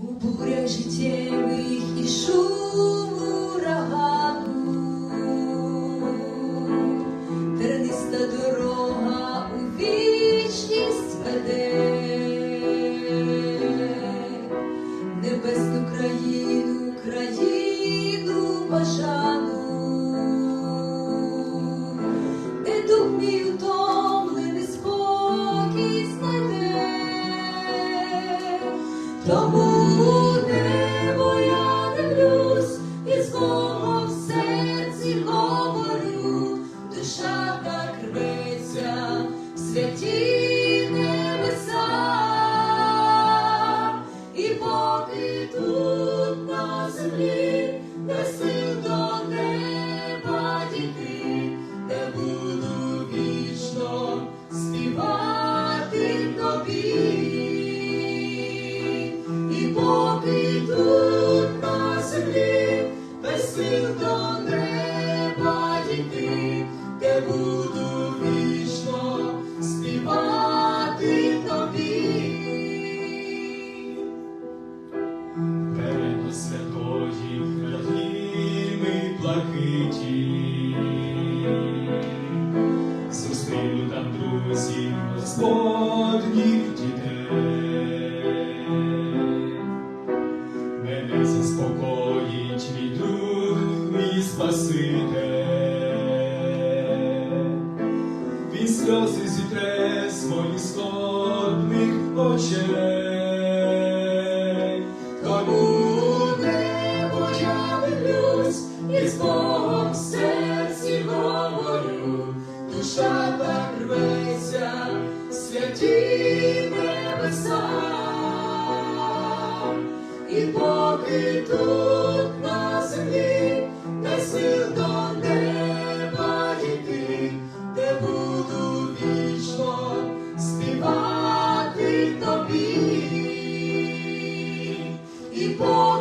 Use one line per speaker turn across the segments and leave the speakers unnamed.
У бурях життєвих і шум урагану, терниста дорога у вічність веде, небесну країну, країну бажану, де дух мій утомлений спокій. Сил до неба де буду вічно співати тобі.
Беремо святої блакиті, зустріну там друзів Господніх дітей, мій Спаситель. Він сльози зітре з моїх скорбних очей.
Тому небо я дивлюсь, і з Богом в душа так святі небеса. І поки тут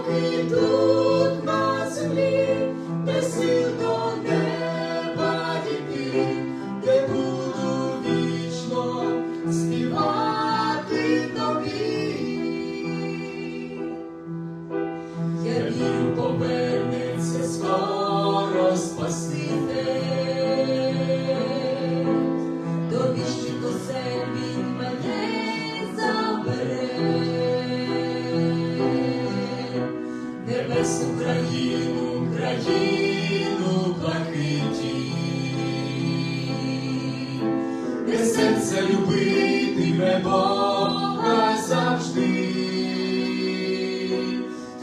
поки тут де серце любитиме Бога завжди.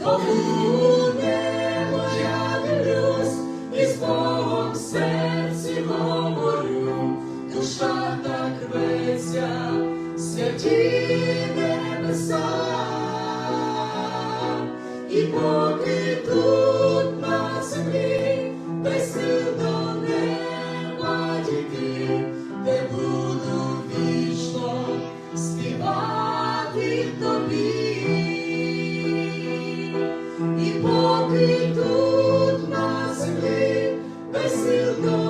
Тому небо я дивлюсь, і з Богом в серці говорю, душа так рветься, святі небеса, і поки тут тобі, і поки тут нас ми безсилно.